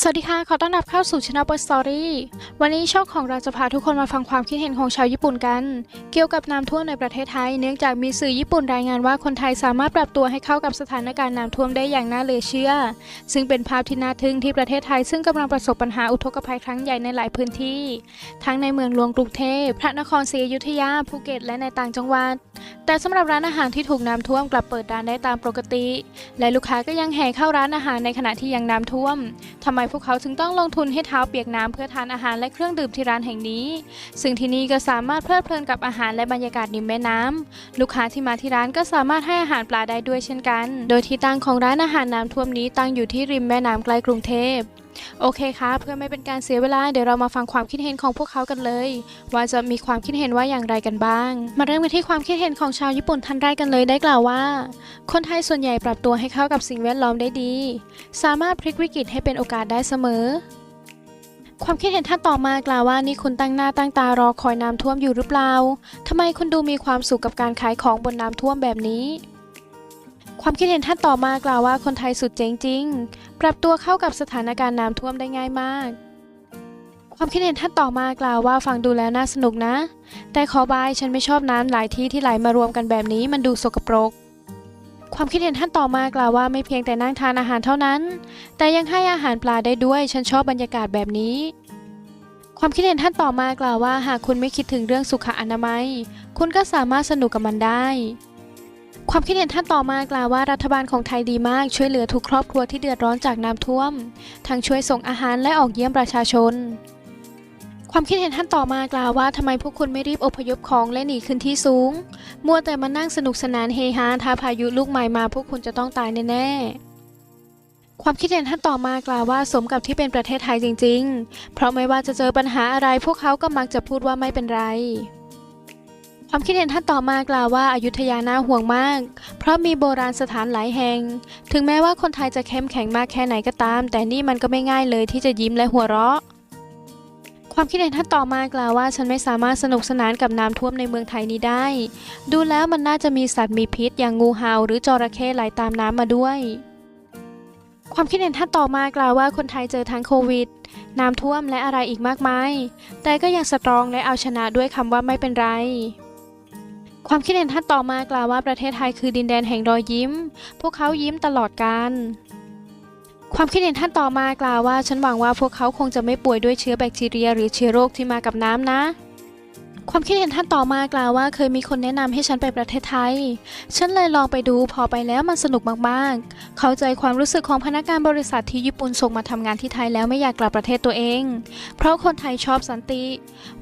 สวัสดีค่ะ ขอต้อนรับเข้าสู่ Channel Apple Story วันนี้ช่องของเราจะพาทุกคนมาฟังความคิดเห็นของชาวญี่ปุ่นกัน เกี่ยวกับน้ำท่วมในประเทศไทย เนื่องจากมีสื่อญี่ปุ่นรายงานว่าคนไทยสามารถปรับตัวให้เข้ากับสถานการณ์น้ำท่วมได้อย่างน่าเหลือเชื่อ ซึ่งเป็นภาพที่น่าทึ่งที่ประเทศไทยซึ่งกำลังประสบปัญหาอุทกภัยครั้งใหญ่ในหลายพื้นที่ ทั้งในเมืองหลวงกรุงเทพ พระนครศรีอยุธยา ภูเก็ต และในต่างจังหวัด แต่สำหรับร้านอาหารที่ถูกน้ำท่วมกลับเปิดร้านได้ตามปกติ และลูกค้าก็ยังแห่เข้าร้านอาหารในขณะที่ยังน้ำท่วมทำไมพวกเขาถึงต้องลงทุนให้เท้าเปียกน้ำเพื่อทานอาหารและเครื่องดื่มที่ร้านแห่งนี้ ซึ่งที่นี่ก็สามารถเพลิดเพลินกับอาหารและบรรยากาศริมแม่น้ำลูกค้าที่มาที่ร้านก็สามารถให้อาหารปลาได้ด้วยเช่นกัน โดยที่ตั้งของร้านอาหารน้ำท่วมนี้ตั้งอยู่ที่ริมแม่น้ำใกล้กรุงเทพ โอเคค่ะ เพื่อไม่เป็นการเสียเวลา เดี๋ยวเรามาฟังความคิดเห็นของพวกเขากันเลย ว่าจะมีความคิดเห็นว่าอย่างไรกันบ้าง มาเริ่มกันที่ความคิดเห็นของชาวญี่ปุ่นท่านแรกกันเลยได้กล่าวว่า คนไทยส่วนใหญ่ปรับตัวให้เข้ากับสิ่งแวดล้อมได้ดี สามารถพลิกวิกฤตให้เป็นโอกาสได้เสมอความคิดเห็นท่านต่อมากล่าวว่านี่คุณตั้งหน้าตั้งตารอคอยน้ำท่วมอยู่หรือเปล่า ทำไมคุณดูมีความสุขกับการขายของบนน้ำท่วมแบบนี้ ความคิดเห็นท่านต่อมากล่าวว่าคนไทยสุดเจ๋งจริง ปรับตัวเข้ากับสถานการณ์น้ำท่วมได้ง่ายมาก ความคิดเห็นท่านต่อมากล่าวว่าฟังดูแล้วน่าสนุกนะ แต่ขอบายฉันไม่ชอบน้ำหลายที่ที่ไหลมารวมกันแบบนี้มันดูสกปรก ความคิดเห็นท่านต่อมากล่าวว่าไม่เพียงแต่นั่งทานอาหารเท่านั้น แต่ยังให้อาหารปลาได้ด้วย ฉันชอบบรรยากาศแบบนี้ความคิดเห็นท่านต่อมากล่าวว่า หากคุณไม่คิดถึงเรื่องสุขอนามัย คุณก็สามารถสนุกกับมันได้ ความคิดเห็นท่านต่อมากล่าวว่ารัฐบาลของไทยดีมาก ช่วยเหลือทุกครอบครัวที่เดือดร้อนจากน้ำท่วม ทั้งช่วยส่งอาหารและออกเยี่ยมประชาชน ความคิดเห็นท่านต่อมากล่าวว่าทำไมพวกคุณไม่รีบอพยพของและหนีขึ้นที่สูง มัวแต่มานั่งสนุกสนานเฮฮาถ้าพายุลูกใหม่มาพวกคุณจะต้องตายแน่ๆความคิดเห็นท่านต่อมากล่าวว่าสมกับที่เป็นประเทศไทยจริง ๆ เพราะไม่ว่าจะเจอปัญหาอะไรพวกเขาก็มักจะพูดว่าไม่เป็นไร ความคิดเห็นท่านต่อมากล่าวว่าอายุทยาน่าห่วงมาก เพราะมีโบราณสถานหลายแห่ง ถึงแม้ว่าคนไทยจะเข้มแข็งมากแค่ไหนก็ตาม แต่นี่มันก็ไม่ง่ายเลยที่จะยิ้มและหัวเราะ ความคิดเห็นท่านต่อมากล่าวว่า ฉันไม่สามารถสนุกสนานกับน้ำท่วมในเมืองไทยนี้ได้ ดูแล้วมันน่าจะมีสัตว์มีพิษ อย่างงูเห่าหรือจระเข้ไหลตามน้ำมาด้วยความคิดเห็นท่านต่อมากล่าวว่าคนไทยเจอทั้งโควิด น้ำท่วมและอะไรอีกมากมาย แต่ก็ยังสตรองและเอาชนะด้วยคำว่าไม่เป็นไร ความคิดเห็นท่านต่อมากล่าวว่าประเทศไทยคือดินแดนแห่งรอยยิ้ม พวกเขายิ้มตลอดการความคิดเห็นท่านต่อมากล่าวว่า ฉันหวังว่าพวกเขาคงจะไม่ป่วยด้วยเชื้อแบคทีเรีย หรือเชื้อโรคที่มากับน้ำนะ ความคิดเห็นท่านต่อมากล่าวว่าเคยมีคนแนะนำให้ฉันไปประเทศไทย ฉันเลยลองไปดูพอไปแล้วมันสนุกมากๆ เข้าใจความรู้สึกของพนักงานบริษัทที่ญี่ปุ่นส่งมาทำงานที่ไทยแล้วไม่อยากกลับประเทศตัวเอง เพราะคนไทยชอบสันติ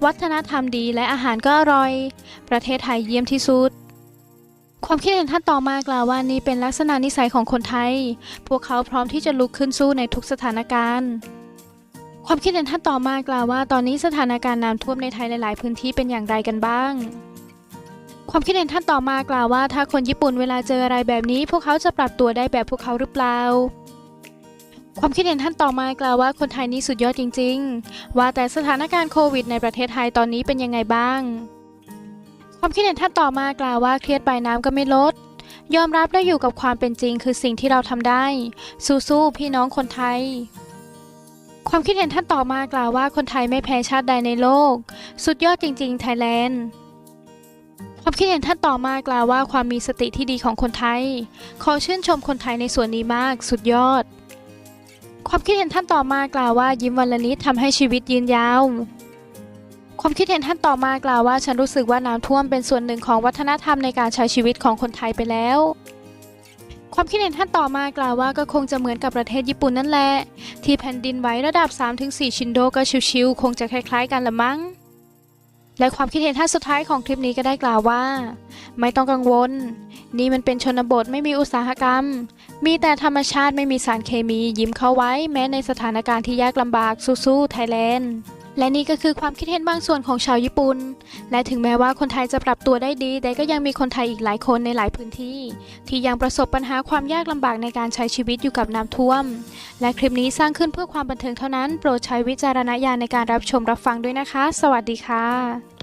วัฒนธรรมดีและอาหารก็อร่อย ประเทศไทยเยี่ยมที่สุดความคิดเห็นท่านต่อมากล่าวว่านี่เป็นลักษณะนิสัยของคนไทย พวกเขาพร้อมที่จะลุกขึ้นสู้ในทุกสถานการณ์ ความคิดเห็นท่านต่อมากล่าวว่า ตอนนี้สถานการณ์น้ำท่วมในไทยหลาย ๆ พื้นที่เป็นอย่างไรกันบ้าง ความคิดเห็นท่านต่อมากล่าวว่า ถ้าคนญี่ปุ่นเวลาเจออะไรแบบนี้ พวกเขาจะปรับตัวได้แบบพวกเขาหรือเปล่า ความคิดเห็นท่านต่อมากล่าวว่าคนไทยนี่สุดยอดจริง ๆ ว่าแต่สถานการณ์โควิด ในประเทศไทยตอนนี้เป็นยังไงบ้าง ความคิดเห็นท่านต่อมากล่าวว่าเครียดไปน้ำก็ไม่ลดยอมรับและอยู่กับความเป็นจริงคือสิ่งที่เราทำได้ สู้ๆพี่น้องคนไทย ความคิดเห็นท่านต่อมากล่าวว่าคนไทยไม่แพ้ชาติใดในโลก สุดยอดจริง ๆ ไทยแลนด์ ความคิดเห็นท่านต่อมากล่าวว่าความมีสติที่ดีของคนไทย ขอชื่นชมคนไทยในส่วนนี้มาก สุดยอด ความคิดเห็นท่านต่อมากล่าวว่ายิ้มวันละนิดทำให้ชีวิตยืนยาว ความคิดเห็นท่านต่อมากล่าวว่าฉันรู้สึกว่าน้ำท่วมเป็นส่วนหนึ่งของวัฒนธรรมในการใช้ชีวิตของคนไทยไปแล้ว ความคิดเห็นท่านต่อมากล่าวว่าก็คงจะเหมือนกับประเทศญี่ปุ่นนั่นแหละที่แผ่นดินไหวระดับ 3-4 ชินโดก็ชิวๆคงจะคล้าย ๆ กันละมั้งและความคิดเห็นท่านสุดท้ายของคลิปนี้ก็ได้กล่าวว่า ไม่ต้องกังวล นี่มันเป็นชนบทไม่มีอุตสาหกรรม มีแต่ธรรมชาติไม่มีสารเคมียิ้มเข้าไว้ แม้ในสถานการณ์ที่ยากลำบากสู้ๆไทยแลนด์ และนี่ก็คือความคิดเห็นบางส่วนของชาวญี่ปุ่น และถึงแม้ว่าคนไทยจะปรับตัวได้ดี แต่ก็ยังมีคนไทยอีกหลายคนในหลายพื้นที่ ที่ยังประสบปัญหาความยากลำบากในการใช้ชีวิตอยู่กับน้ำท่วม และคลิปนี้สร้างขึ้นเพื่อความบันเทิงเท่านั้น โปรดใช้วิจารณญาณในการรับชมรับฟังด้วยนะคะ สวัสดีค่ะ